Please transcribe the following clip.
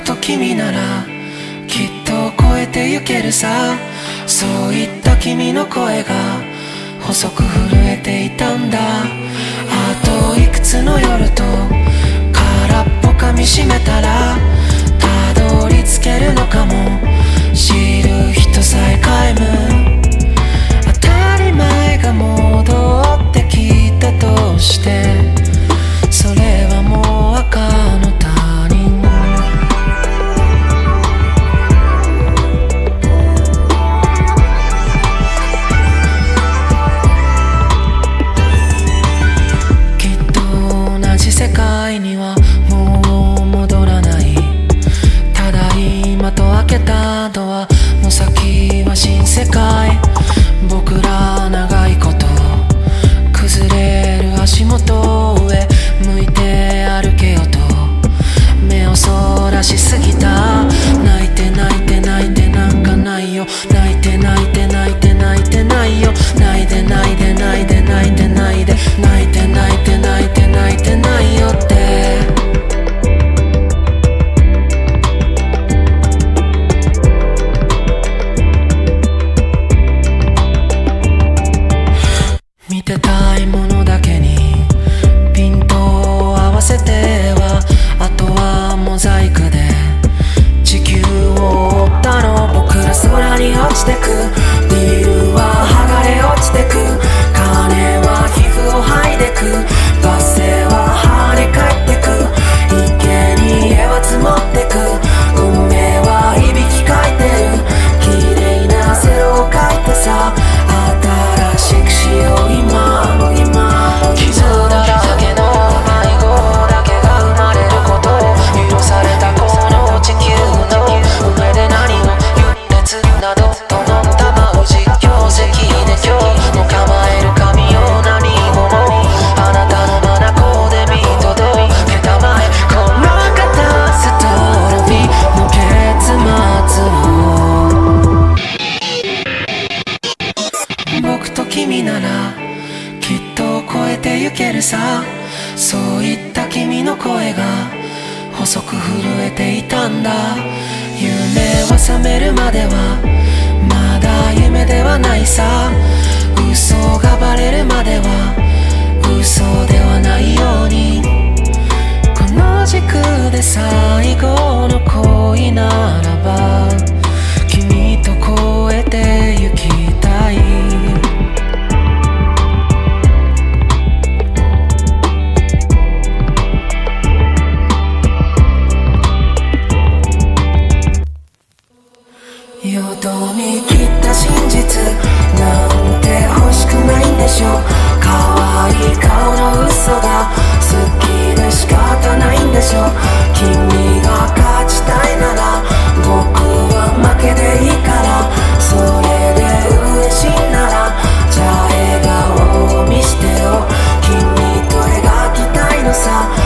と君ならきっと超えてゆけるさ。そういった君の声が細く震えていたんだ。あといくつの夜と空っぽかみしめたら。けたドアの先は新世界。僕ら長いこと崩れる足元上向いて歩けよと。目をそらしすぎた。泣いて泣いて泣いてなんかないよ。泣いて泣いてきっと超えてゆけるさ。そういった君の声が細く震えていたんだ。夢は覚めるまではまだ夢ではないさ。嘘がバレるまでは言うと見切った真実なんて欲しくないんでしょ可愛い顔の嘘が好きで仕方ないんでしょ君が勝ちたいなら僕は負けでいいからそれで嬉しいならじゃあ笑顔を見してよ君と描きたいのさ